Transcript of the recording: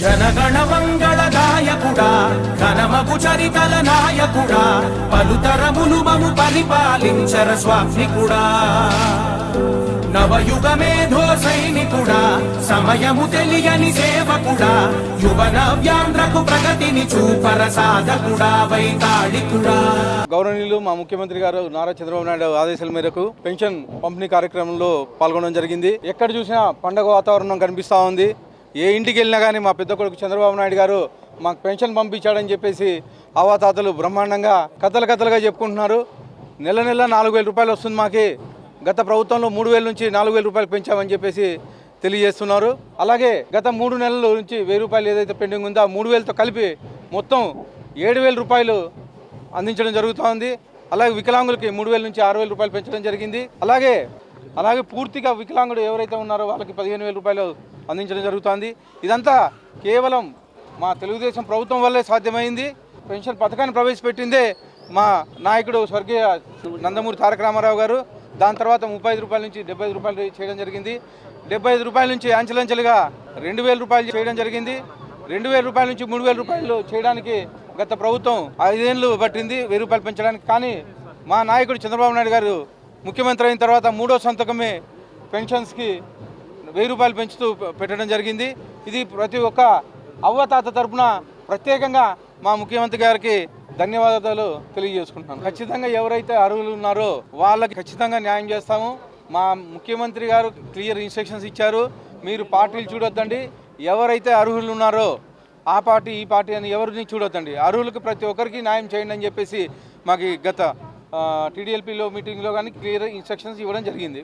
జనగణ మంగళ గాయకుడా ఘనమగు చరితల నాయకుడా పలుతరములు మము పరిపాలించర స్వామికుడా నవయుగ మేధో సైనికుడా సమయము తెలియని సేవకుడా యువన వ్యాంధ్రకు ప్రగతిని చూపర సాధకుడా వైతాళికుడా. గౌరవనీయులు మా ముఖ్యమంత్రి గారు నారా చంద్రబాబు నాయుడు ఆదేశాల మేరకు పెన్షన్ పంపిణీ కార్యక్రమంలో పాల్గొనడం జరిగింది. ఎక్కడ చూసినా పండగ వాతావరణం కనిపిస్తూ ఉంది. ఏ ఇంటికి వెళ్ళినా కానీ మా పెద్ద కొడుకు చంద్రబాబు నాయుడు గారు మాకు పెన్షన్ పంపించాడని చెప్పేసి అవాతాతలు బ్రహ్మాండంగా కథలు కథలుగా చెప్పుకుంటున్నారు. నెల నెల నాలుగు వేల రూపాయలు వస్తుంది మాకు. గత ప్రభుత్వంలో మూడు వేల నుంచి నాలుగు వేల రూపాయలు పెంచామని చెప్పేసి తెలియజేస్తున్నారు. అలాగే గత మూడు నెలల నుంచి వెయ్యి రూపాయలు ఏదైతే పెండింగ్ ఉందో ఆ మూడు వేలతో కలిపి మొత్తం ఏడు వేల రూపాయలు అందించడం జరుగుతోంది అలాగే వికలాంగులకి మూడు వేల నుంచి ఆరు వేల రూపాయలు పెంచడం జరిగింది. అలాగే అలాగే పూర్తిగా వికలాంగుడు ఎవరైతే ఉన్నారో వాళ్ళకి పదిహేను వేల రూపాయలు అందించడం జరుగుతోంది. ఇదంతా కేవలం మా తెలుగుదేశం ప్రభుత్వం వల్లే సాధ్యమైంది. పెన్షన్ పథకాన్ని ప్రవేశపెట్టిందే మా నాయకుడు స్వర్గీయ నందమూరి తారక రామారావు గారు. దాని తర్వాత ముప్పై ఐదు రూపాయల నుంచి డెబ్బై ఐదు రూపాయలు చేయడం జరిగింది. డెబ్బై ఐదు రూపాయల నుంచి అంచెలంచెలుగా రెండు వేల రూపాయలు చేయడం జరిగింది. రెండు వేల రూపాయల నుంచి మూడు వేల రూపాయలు చేయడానికి గత ప్రభుత్వం ఐదేళ్ళు పట్టింది వెయ్యి రూపాయలు పెంచడానికి. కానీ మా నాయకుడు చంద్రబాబు నాయుడు గారు ముఖ్యమంత్రి అయిన తర్వాత మూడో సంతకమే పెన్షన్స్కి వెయ్యి రూపాయలు పెంచుతూ పెట్టడం జరిగింది. ఇది ప్రతి ఒక్క అవ్వతాత తరపున ప్రత్యేకంగా మా ముఖ్యమంత్రి గారికి ధన్యవాదాలు తెలియజేసుకుంటున్నాను. ఖచ్చితంగా ఎవరైతే అర్హులు ఉన్నారో వాళ్ళకి ఖచ్చితంగా న్యాయం చేస్తాము. మా ముఖ్యమంత్రి గారు క్లియర్ ఇన్స్ట్రక్షన్స్ ఇచ్చారు. మీరు పార్టీలు చూడొద్దండి. ఎవరైతే అర్హులు ఉన్నారో ఆ పార్టీ ఈ పార్టీ అని ఎవరిని చూడొద్దండి. అర్హులకు ప్రతి ఒక్కరికి న్యాయం చేయండి అని చెప్పేసి మాకు గత టీడీఎల్పీలో మీటింగ్లో కానీ క్లియర్ ఇన్స్ట్రక్షన్స్ ఇవ్వడం జరిగింది.